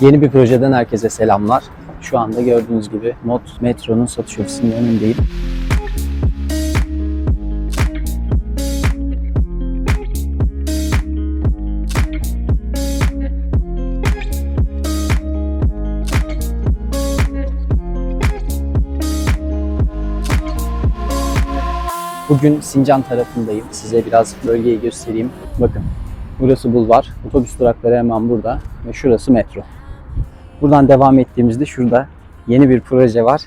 Yeni bir projeden herkese selamlar. Şu anda gördüğünüz gibi Mod Metro'nun satış ofisinin önündeyim. Bugün Sincan tarafındayım. Size biraz bölgeyi göstereyim. Bakın burası bulvar. Otobüs durakları hemen burada. Ve şurası metro. Buradan devam ettiğimizde şurada yeni bir proje var.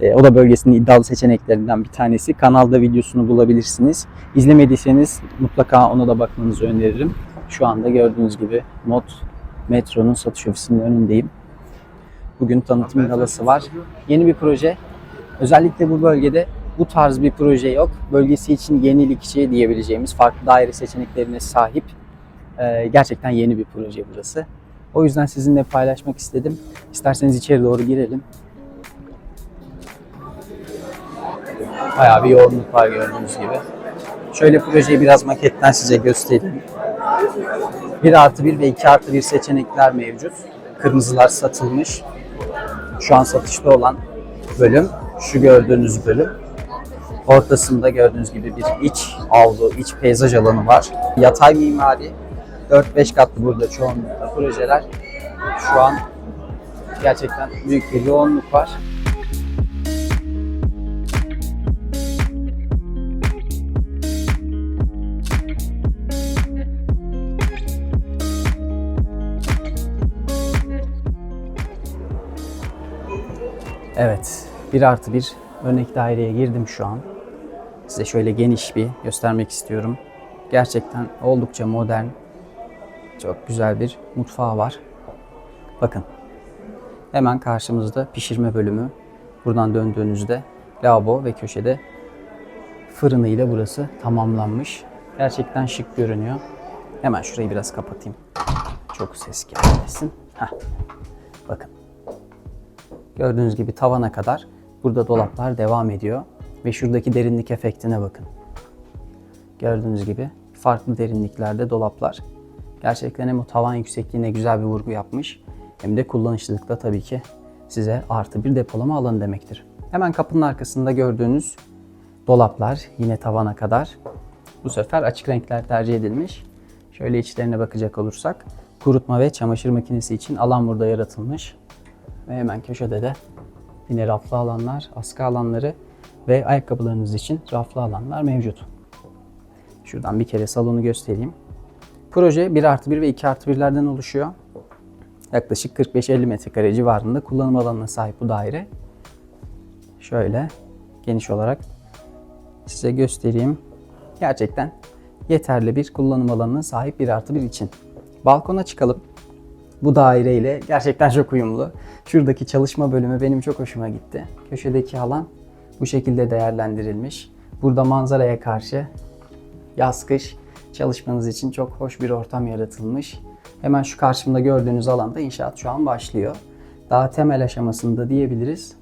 E, o da bölgesinin iddialı seçeneklerinden bir tanesi. Kanalda videosunu bulabilirsiniz. İzlemediyseniz mutlaka ona da bakmanızı öneririm. Şu anda gördüğünüz gibi Mod Metro'nun satış ofisinin önündeyim. Bugün tanıtım galası var. Yeni bir proje. Özellikle bu bölgede bu tarz bir proje yok. Bölgesi için yenilikçi diyebileceğimiz farklı daire seçeneklerine sahip e, gerçekten yeni bir proje burası. O yüzden sizinle paylaşmak istedim. İsterseniz içeri doğru girelim. Bayağı bir yoğunluk var gördüğünüz gibi. Şöyle projeyi biraz maketten size göstereyim. 1 artı 1 ve 2 artı 1 seçenekler mevcut. Kırmızılar satılmış. Şu an satışta olan bölüm şu gördüğünüz bölüm. Ortasında gördüğünüz gibi bir iç avlu, iç peyzaj alanı var. Yatay mimari 4-5 katlı burada çoğunlukla projeler. Şu an gerçekten büyük bir yoğunluk var. Evet, 1 artı 1 örnek daireye girdim şu an. Size şöyle geniş bir göstermek istiyorum. Gerçekten oldukça modern, çok güzel bir mutfağı var. Bakın. Hemen karşımızda pişirme bölümü. Buradan döndüğünüzde lavabo ve köşede fırınıyla burası tamamlanmış. Gerçekten şık görünüyor. Hemen şurayı biraz kapatayım. Çok ses gelmesin. Heh. Bakın. Gördüğünüz gibi tavana kadar burada dolaplar devam ediyor. Ve şuradaki derinlik efektine bakın. Gördüğünüz gibi farklı derinliklerde dolaplar. Gerçekten hem o tavan yüksekliğine güzel bir vurgu yapmış hem de kullanışlılıkta tabii ki size artı bir depolama alanı demektir. Hemen kapının arkasında gördüğünüz dolaplar yine tavana kadar. Bu sefer açık renkler tercih edilmiş. Şöyle içlerine bakacak olursak kurutma ve çamaşır makinesi için alan burada yaratılmış. Ve hemen köşede de yine raflı alanlar, askı alanları ve ayakkabılarınız için raflı alanlar mevcut. Şuradan bir kere salonu göstereyim. Proje 1 artı 1 ve 2 artı 1'lerden oluşuyor. Yaklaşık 45-50 metrekare civarında kullanım alanına sahip bu daire. Şöyle geniş olarak size göstereyim. Gerçekten yeterli bir kullanım alanına sahip 1 artı 1 için. Balkona çıkalım. Bu daireyle gerçekten çok uyumlu. Şuradaki çalışma bölümü benim çok hoşuma gitti. Köşedeki alan bu şekilde değerlendirilmiş. Burada manzaraya karşı yaz kış çalışmanız için çok hoş bir ortam yaratılmış. Hemen şu karşımda gördüğünüz alanda inşaat şu an başlıyor. Daha temel aşamasında diyebiliriz.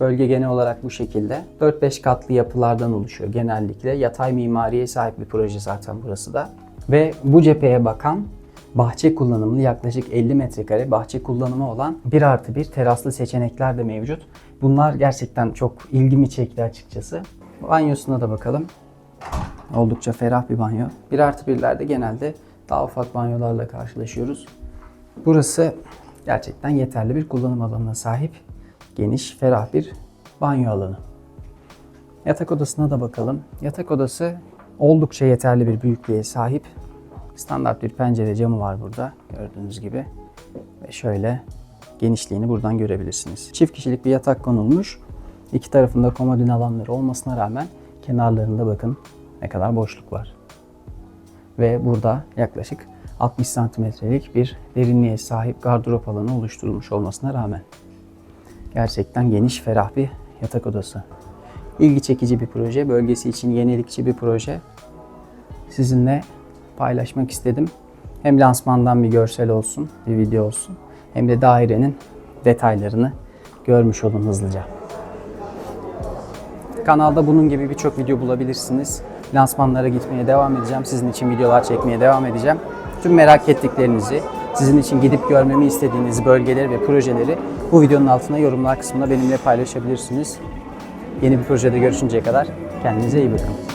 Bölge genel olarak bu şekilde. 4-5 katlı yapılardan oluşuyor genellikle. Yatay mimariye sahip bir proje zaten burası da. Ve bu cepheye bakan bahçe kullanımlı yaklaşık 50 metrekare bahçe kullanımı olan 1 artı 1 teraslı seçenekler de mevcut. Bunlar gerçekten çok ilgimi çekti açıkçası. Banyosuna da bakalım. Oldukça ferah bir banyo. 1 artı 1'lerde genelde daha ufak banyolarla karşılaşıyoruz. Burası gerçekten yeterli bir kullanım alanına sahip. Geniş, ferah bir banyo alanı. Yatak odasına da bakalım. Yatak odası oldukça yeterli bir büyüklüğe sahip. Standart bir pencere camı var burada gördüğünüz gibi. Ve şöyle genişliğini buradan görebilirsiniz. Çift kişilik bir yatak konulmuş. İki tarafında komodin alanları olmasına rağmen kenarlarında bakın ne kadar boşluk var. Ve burada yaklaşık 60 santimetrelik bir derinliğe sahip gardırop alanı oluşturulmuş olmasına rağmen. Gerçekten geniş, ferah bir yatak odası. İlgi çekici bir proje, bölgesi için yenilikçi bir proje. Sizinle paylaşmak istedim. Hem lansmandan bir görsel olsun, bir video olsun. Hem de dairenin detaylarını görmüş olun hızlıca. Kanalda bunun gibi birçok video bulabilirsiniz. Lansmanlara gitmeye devam edeceğim. Sizin için videolar çekmeye devam edeceğim. Tüm merak ettiklerinizi, Sizin için gidip görmemi istediğiniz bölgeleri ve projeleri bu videonun altına yorumlar kısmında benimle paylaşabilirsiniz. Yeni bir projede görüşünceye kadar kendinize iyi bakın.